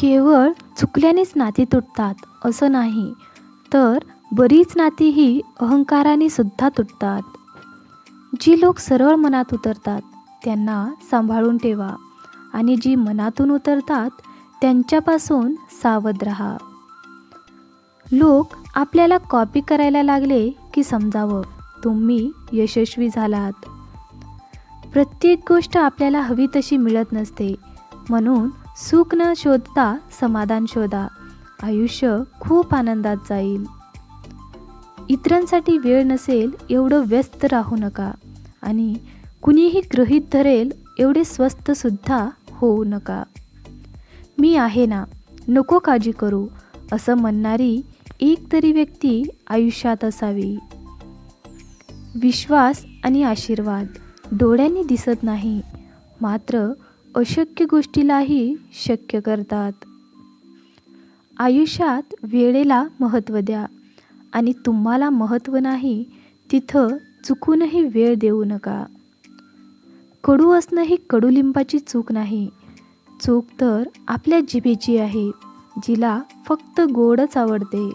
केवळ चुकल्यानेच नाती तुटतात असं नाही. तर बरीच नातीही अहंकाराने सुद्धा तुटतात. जी लोक सरळ मनात उतरतात त्यांना सांभाळून ठेवा आणि जी मनातून उतरतात त्यांच्यापासून सावध राहा. लोक आपल्याला कॉपी करायला लागले की समजावं तुम्ही यशस्वी झालात. प्रत्येक गोष्ट आपल्याला हवी तशी मिळत नसते. म्हणून सुख न शोधता समाधान शोधा. आयुष्य खूप आनंदात जाईल. इतरांसाठी वेळ नसेल एवढं व्यस्त राहू नका. आणि कुणीही गृहीत धरेल एवढे स्वस्तसुद्धा होऊ नका. मी आहे ना नको काळजी करू असं म्हणणारी एक तरी व्यक्ती आयुष्यात असावी. विश्वास आणि आशीर्वाद डोळ्यांनी दिसत नाही मात्र अशक्य गोष्टीलाही शक्य करतात. आयुष्यात वेळेला महत्त्व द्या आणि तुम्हाला महत्त्व नाही तिथं चुकूनही वेळ देऊ नका. कडू असणं ही कडुलिंबाची चूक नाही. चूक तर आपल्या जिभेची आहे जिला फक्त गोडच आवडते.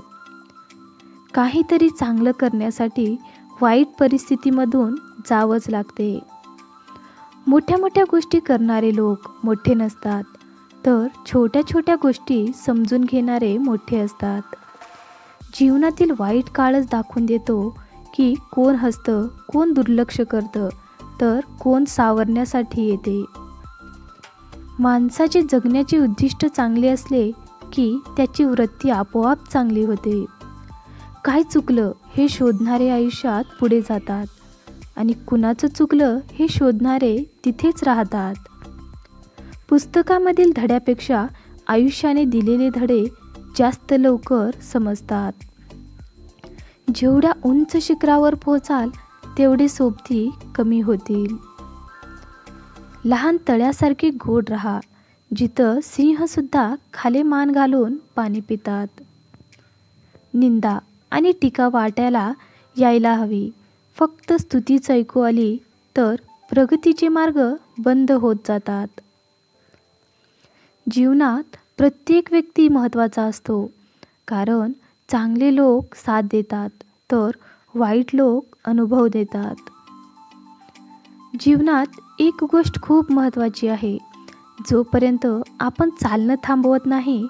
काहीतरी चांगलं करण्यासाठी वाईट परिस्थितीमधून जावंच लागते. मोठ्या मोठ्या गोष्टी करणारे लोक मोठे नसतात तर छोट्या छोट्या गोष्टी समजून घेणारे मोठे असतात. जीवनातील वाईट काळच दाखवून देतो की कोण हसतं कोण दुर्लक्ष करतं तर कोण सावरण्यासाठी येते. माणसाचे जगण्याचे उद्दिष्ट चांगले असले की त्याची वृत्ती आपोआप चांगली होते. काय चुकलं हे शोधणारे आयुष्यात पुढे जातात. आणि कुणाचं चुकलं हे शोधणारे तिथेच राहतात. पुस्तकामधील धड्यापेक्षा आयुष्याने दिलेले धडे जास्त लवकर समजतात. जेवढ्या उंच शिखरावर पोहोचाल तेवढे सोबती कमी होतील. लहान तळ्यासारखे गोड राहा जिथं सिंहसुद्धा खाली मान घालून पाणी पितात. निंदा आणि टीका वाट्याला यायला हवी. फक्त स्तुतीच ऐकू आली तर प्रगतीचे मार्ग बंद होत जातात. जीवनात प्रत्येक व्यक्ती महत्त्वाचा असतो. कारण चांगले लोक साथ देतात तर वाईट लोक अनुभव देतात. जीवनात एक गोष्ट खूप महत्त्वाची आहे. जोपर्यंत आपण चालणं थांबवत नाही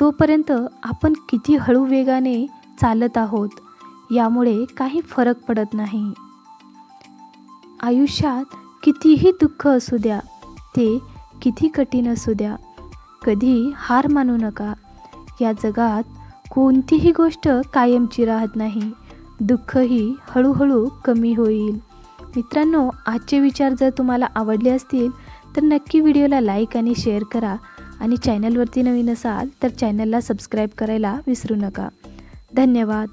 तोपर्यंत आपण किती हळू वेगाने चालत आहोत. यामुळे काही फरक पडत नाही. आयुष्यात कितीही दुःख असू द्या ते किती कठीण असू द्या कधी हार मानू नका. या जगात कोणतीही गोष्ट कायमची राहत नाही. दुःखही हळूहळू कमी होईल. मित्रांनो आजचे विचार जर तुम्हाला आवडले असतील तर नक्की व्हिडिओला लाईक आणि शेअर करा. आणि चॅनलवरती नवीन असाल तर चॅनलला सबस्क्राईब करायला विसरू नका. धन्यवाद.